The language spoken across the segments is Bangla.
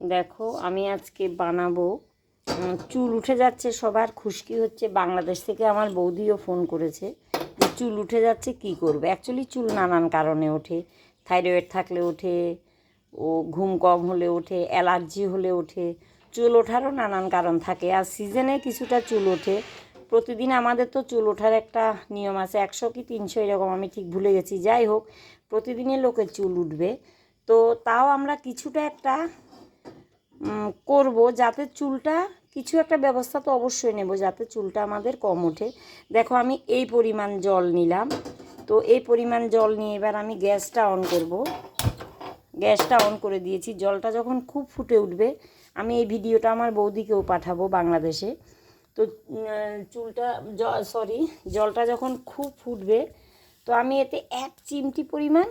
দেখো, আমি আজকে বানাবো চুল উঠে যাচ্ছে সবার, খুশকি হচ্ছে। বাংলাদেশ থেকে আমার বৌদিও ফোন করেছে যে চুল উঠে যাচ্ছে, কি করবে? অ্যাকচুয়ালি চুল নানান কারণে ওঠে। থাইরয়েড থাকলে ওঠে, ও ঘুম কম হলে ওঠে, অ্যালার্জি হলে ওঠে। চুল ওঠারও নানান কারণ থাকে। আর সিজনে কিছুটা চুল ওঠে। প্রতিদিন আমাদের তো চুল ওঠার একটা নিয়ম আছে, একশো কি তিনশো, এরকম আমি ঠিক ভুলে গেছি। যাই হোক প্রতিদিনই লোকের চুল উঠবে। তো তাও আমরা কিছুটা একটা করব। যাতে চুলটা কিছু একটা ব্যবস্থা তো অবশ্যই নেব, যাতে চুলটা আমাদের কম ওঠে। দেখো, আমি এই পরিমাণ জল নিলাম। তো এই পরিমাণ জল নিয়ে এবার আমি গ্যাসটা অন করব। গ্যাসটা অন করে দিয়েছি। জলটা যখন খুব ফুটে উঠবে, আমি এই ভিডিওটা আমার বৌদিকেও পাঠাবো বাংলাদেশে। তো চুলটা সরি জলটা যখন খুব ফুটবে, তো আমি এতে এক চিমটি পরিমাণ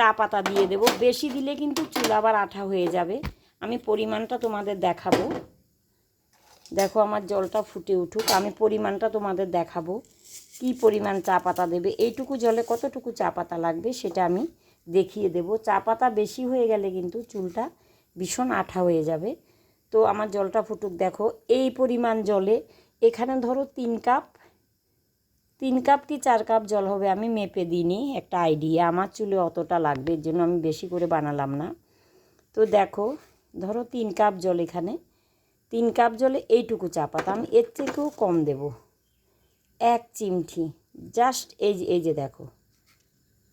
চা পাতা দিয়ে দেব। বেশি দিলে কিন্তু চুল আবার আঠা হয়ে যাবে। আমি পরিমাণটা তোমাদের দেখাবো। দেখো আমার জলটা ফুটে উঠুক। আমি পরিমাণটা তোমাদের দেখাবো। কি পরিমাণ চা পাতা দেবে? এইটুকু জলে কতটুকু চা পাতা লাগবে সেটা আমি দেখিয়ে দেব। চা পাতা বেশি হয়ে গেলে কিন্তু চুলটা ভীষণ আঠা হয়ে যাবে। তো আমার জলটা ফুটুক। দেখো, এই পরিমাণ জলে এখানে ধরো তিন কাপ তিন কাপ কি চার কাপ জল হবে আমি মেপে দিইনি, একটা আইডিয়া আমার চুলে অতটা লাগবে, এর জন্য আমি বেশি করে বানালাম না। তো দেখো, ধরো তিন কাপ জল এখানে। তিন কাপ জলে এইটুকু চা পাতা, আমি এর থেকেও কম দেব। এক চিমঠি জাস্ট এই যে এই যে দেখো।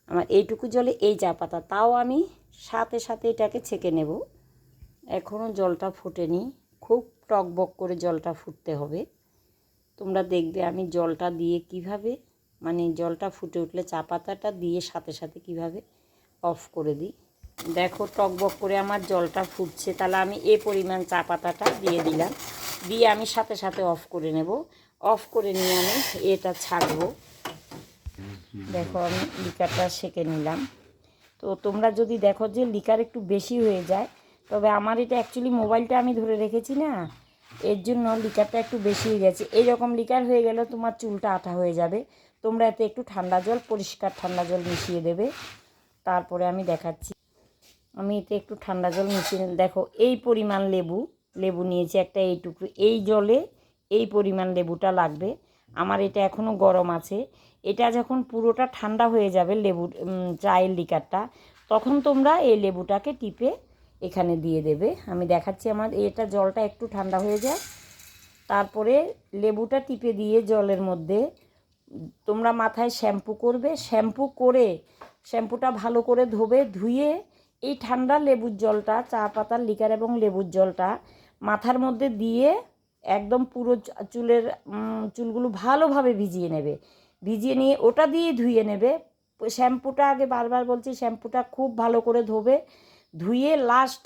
আমার এইটুকু জলে এই চা পাতা, তাও আমি সাথে সাথে এটাকে ছেঁকে নেব। এখনও জলটা ফোটেনি। খুব টকবক করে জলটা ফুটতে হবে। তোমরা দেখবে আমি জলটা দিয়ে কীভাবে মানে জলটা ফুটে উঠলে চা পাতাটা দিয়ে সাথে সাথে কীভাবে অফ করে দিই। দেখো টকবক করে আমার জলটা ফুটছে, তাহলে আমি এ পরিমাণ চা পাতাটা দিয়ে দিলাম। দিয়ে আমি সাথে সাথে অফ করে নেব। অফ করে নিয়ে আমি এটা ছাড়বো। দেখো আমি লিকারটা সেঁকে নিলাম। তো তোমরা যদি দেখো যে লিকার একটু বেশি হয়ে যায়, তবে আমার এটা অ্যাকচুয়ালি মোবাইলটা আমি ধরে রেখেছি না এর জন্য লিকারটা একটু বেশি হয়ে গেছে। এইরকম লিকার হয়ে গেলে তোমার চুলটা আঠা হয়ে যাবে। তোমরা এতে একটু ঠান্ডা জল, পরিষ্কার ঠান্ডা জল মিশিয়ে দেবে। তারপরে আমি দেখাচ্ছি। আমি এতে একটু ঠান্ডা জল মিশিয়ে। দেখো, এই পরিমাণ লেবু লেবু নিয়েছি একটা এইটুকু এই জলে এই পরিমাণ লেবুটা লাগবে। আমার এটা এখনও গরম আছে। এটা যখন পুরোটা ঠান্ডা হয়ে যাবে লেবু চায়ের লিকারটা তখন তোমরা এই লেবুটাকে টিপে এখানে দিয়ে দেবে। আমি দেখাচ্ছি আমার, এটা জলটা একটু ঠান্ডা হয়ে যায়। তারপরে লেবুটা টিপে দিয়ে জলের মধ্যে, তোমরা মাথায় শ্যাম্পু করবে। শ্যাম্পু করে, শ্যাম্পুটা ভালো করে ধোবে, ধুয়ে এই ঠান্ডা লেবুর জলটা, চা পাতার লিকার এবং লেবুর জলটা মাথার মধ্যে দিয়ে একদম পুরো চুলের চুলগুলো ভালোভাবে ভিজিয়ে নেবে। ভিজিয়ে নিয়ে ওটা দিয়ে ধুয়ে নেবে। শ্যাম্পুটা আগে বারবার বলছি, শ্যাম্পুটা খুব ভালো করে ধোবে। ধুয়ে লাস্ট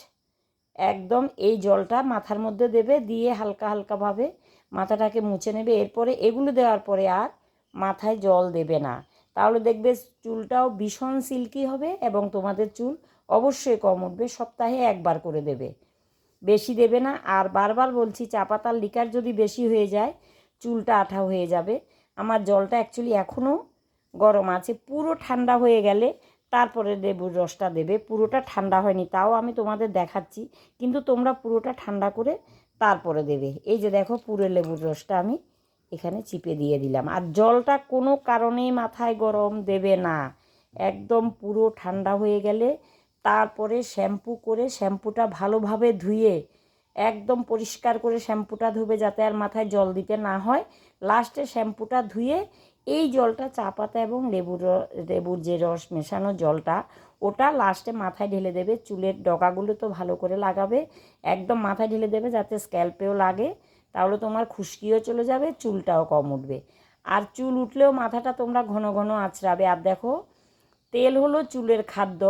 একদম এই জলটা মাথার মধ্যে দেবে, দিয়ে হালকা হালকাভাবে মাথাটাকে মুছে নেবে। এরপরে এগুলো দেওয়ার পরে আর মাথায় জল দেবে না। তাহলে দেখবে চুলটাও ভীষণ সিল্কি হবে এবং তোমাদের চুল অবশ্যই কম উঠবে, সপ্তাহে একবার করে দেবে। বেশি দেবে না। আর বারবার বলছি, চা পাতার লিকার যদি বেশি হয়ে যায়, চুলটা আঠা হয়ে যাবে। আমার জলটা অ্যাকচুয়ালি এখনও গরম আছে। পুরো ঠান্ডা হয়ে গেলে তারপরে লেবুর রসটা দেবে। পুরোটা ঠান্ডা হয়নি, তাও আমি তোমাদের দেখাচ্ছি। কিন্তু তোমরা পুরোটা ঠান্ডা করে তারপরে দেবে। এই যে দেখো, পুরো লেবুর রসটা আমি এখানে চিপে দিয়ে দিলাম। আর জলটা কোনো কারণেই মাথায় গরম দেবে না। একদম পুরো ঠান্ডা হয়ে গেলে তারপরে শ্যাম্পু করে শ্যাম্পুটা ভালোভাবে ধুয়ে একদম পরিষ্কার করে শ্যাম্পুটা ধুবে যাতে আর মাথায় জল দিতে না হয়। লাস্টে শ্যাম্পুটা ধুয়ে এই জলটা চা পাতা এবং লেবুর লেবুর যে রস মেশানো জলটা, ওটা লাস্টে মাথায় ঢেলে দেবে। চুলের ডগাগুলো তো ভালো করে লাগাবে। একদম মাথায় ঢেলে দেবে যাতে স্ক্যাল্পেও লাগে। তাহলে তোমার খুশকিও চলে যাবে, চুলটাও কম উঠবে। আর চুল উঠলেও মাথাটা তোমরা ঘন ঘন আঁচড়াবে। আর দেখো, তেল হলো চুলের খাদ্য।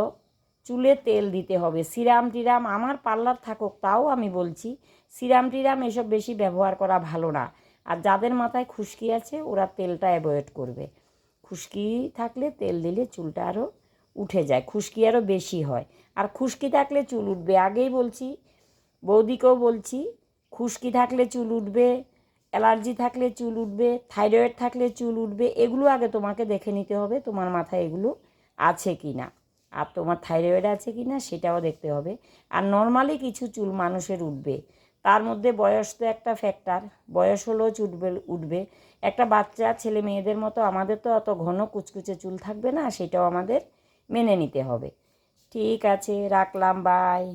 চুলে তেল দিতে হবে। সিরাম টিরাম আমার পার্লার থাকুক তাও আমি বলছি, সিরাম টিরাম এসব বেশি ব্যবহার করা ভালো না। আর যাদের মাথায় খুশকি আছে, ওরা তেলটা অ্যাভয়েড করবে। খুশকি থাকলে তেল দিলে চুলটা আরও উঠে যায়, খুশকি আরও বেশি হয়। আর খুশকি থাকলে চুল উঠবে। আগেই বলছি, বৌদিকেও বলছি, খুশকি থাকলে চুল উঠবে, অ্যালার্জি থাকলে চুল উঠবে, থাইরয়েড থাকলে চুল উঠবে, এগুলো আগে তোমাকে দেখে নিতে হবে, তোমার মাথায় এগুলো আছে কি না আর তোমার থাইরয়েড আছে কি না সেটাও দেখতে হবে। আর নর্মালি কিছু চুল মানুষের উঠবে। তার মধ্যে বয়স তো একটা ফ্যাক্টর বয়স হলেও চুটবে, উঠবে। একটা বাচ্চা, ছেলে মেয়েদের মতো আমাদের তো অত ঘন কুচকুচে চুল থাকবে না, সেটাও আমাদের মেনে নিতে হবে। ঠিক আছে, রাখলাম বাই